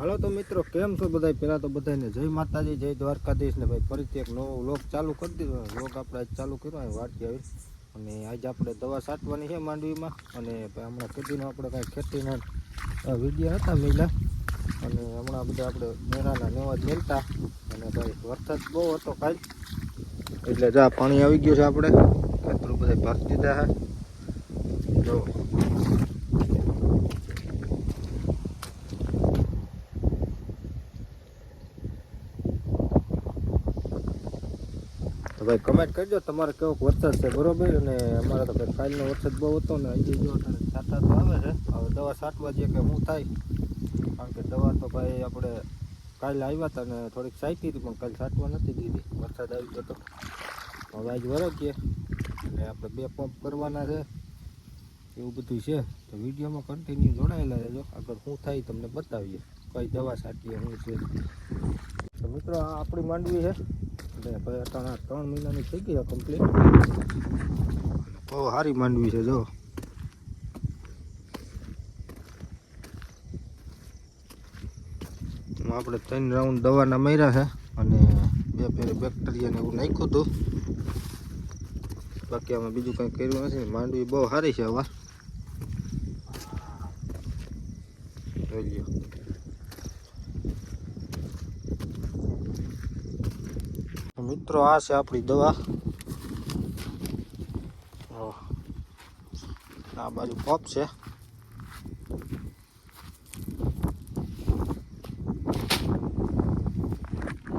હાલો તો મિત્રો, કેમ છો બધા પહેલાં તો બધાને જય માતાજી, જય દ્વારકાધીશ ને ભાઈ, ફરીથી એક નવો વ્લોગ ચાલુ કરી દીધો. વ્લોગ આપણે આજ ચાલુ કર્યો, અહીં વાટકી આવી. અને આજે આપણે દવા છાંટવાની છે માંડવીમાં. અને હમણાં ખેતીનો આપણે કાંઈ ખેતીના વીડિયો હતા મેલા. અને હમણાં બધા આપણે મેળાના નેવા મેલતા. અને ભાઈ, વરસાદ બહુ હતો કાલ. એટલે જા, પાણી આવી ગયું છે આપણે. ખેતરો બધા ભાગ દીધા છે. જો તો ભાઈ કમેન્ટ કરજો, તમારે કેવો વરસાદ છે, બરોબર? અને અમારે તો ભાઈ કાલનો વરસાદ બહુ હતો ને, હજી જો છાંટા તો આવે છે. હવે દવા છાંટવા જે કે શું થાય, કારણ કે દવા તો ભાઈ આપણે કાલે આવ્યા હતા ને, થોડીક સાચી હતી, પણ કાલે છાંટવા નથી દીધી. વરસાદ આવી ગયો તો. હવે આજ વરગીએ અને આપણે બે પંપ કરવાના છે, એવું બધું છે. તો વિડીયોમાં કન્ટિન્યુ જોડાયેલા રહેજો. આગળ શું થાય તમને બતાવીએ. કઈ દવા છાંટીએ, શું છે. તો મિત્રો, આ આપણી માંડવી છે. એટલે અટાણા ત્રણ મહિનાની થઈ ગઈ કમ્પ્લીટ બહુ સારી માંડવી છે, જો. આપણે ત્રણ રાઉન્ડ દવાના માર્યા છે અને બે ફેરે બેક્ટેરિયાને એવું નાખ્યું હતું. બાકી આમાં બીજું કંઈ કર્યું નથી. માંડવી બહુ સારી છે, હવા જોઈ લ્યો મિત્રો, આ છે આપણી દવા. આ બાજુ પપ છે.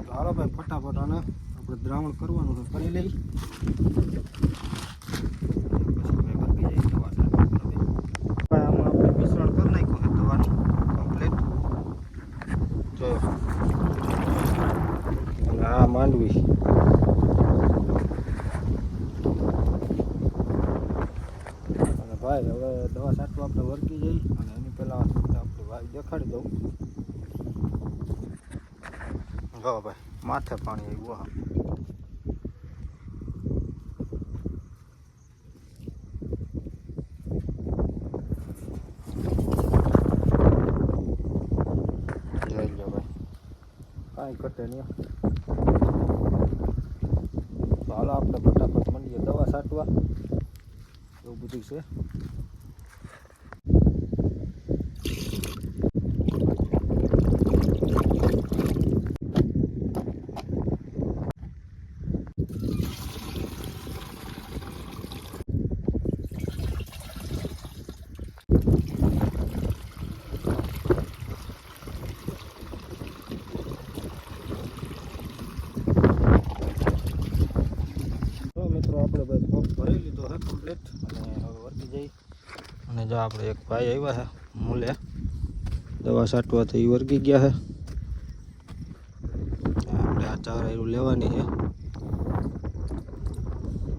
તો હાલો ભાઈ, ફટાફટ આને આપણે દ્રાવણ કરવાનું છે, કરી લઈ પછી ભાઈ વર્ગી જાય દવા સાથે. ભાઈ આમાં આપણે મિશ્રણ કરી નાખ્યું છે દવાનું કમ્પ્લીટ જો અને આ માંડવી અને ભાઈ, હવે દવા છાંટવા આપણે વર્કી જઈ અને એની પહેલાં આપણે વાય દેખાડી દઉં. જો ભાઈ, માથે પાણી આવ્યું ભાઈ. કાંઈ ઘટે નહીં ચાલો આપણે ફટાફટ મંડીએ દવા છાંટવા. એવું બધું છે તો મિત્રો આપણે ભાઈ પગ ભરી લીધો છે કમ્પ્લીટ અને હવે વર્તી જઈ. અને જો આપણે એક ભાઈ આવ્યા છે, મૂલે. દવા છાંટવા તો એ વર્ગી ગયા છે. આપણે આ ચાર આયરું લેવાની છે.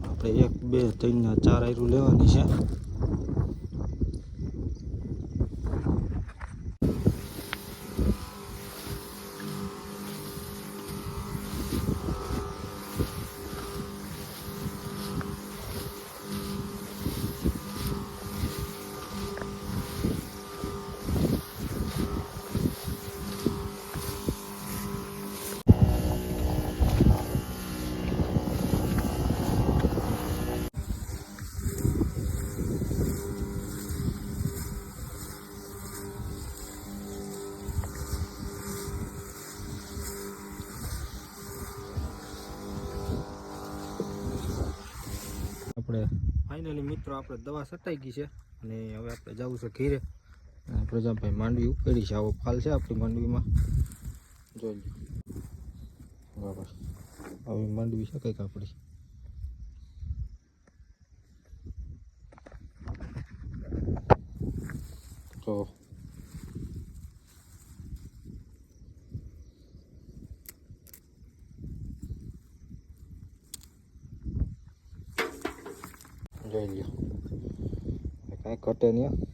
આપણે એક, બે, ત્રણ ચાર આયરું લેવાની છે. આપણે ફાઇનલી મિત્રો, આપણે દવા છટાઈ ગઈ છે અને હવે આપણે જવું છે ઘીરે. પ્રજાભાઈ માંડવી ઉપેડી છે, આવો ફાલ છે આપણી માંડવીમાં. જોઈ લો. બરાબર. આવી માંડવી છે કંઈક આપણી. જોઈ લ્યો કાંઈ ઘટે નહીં.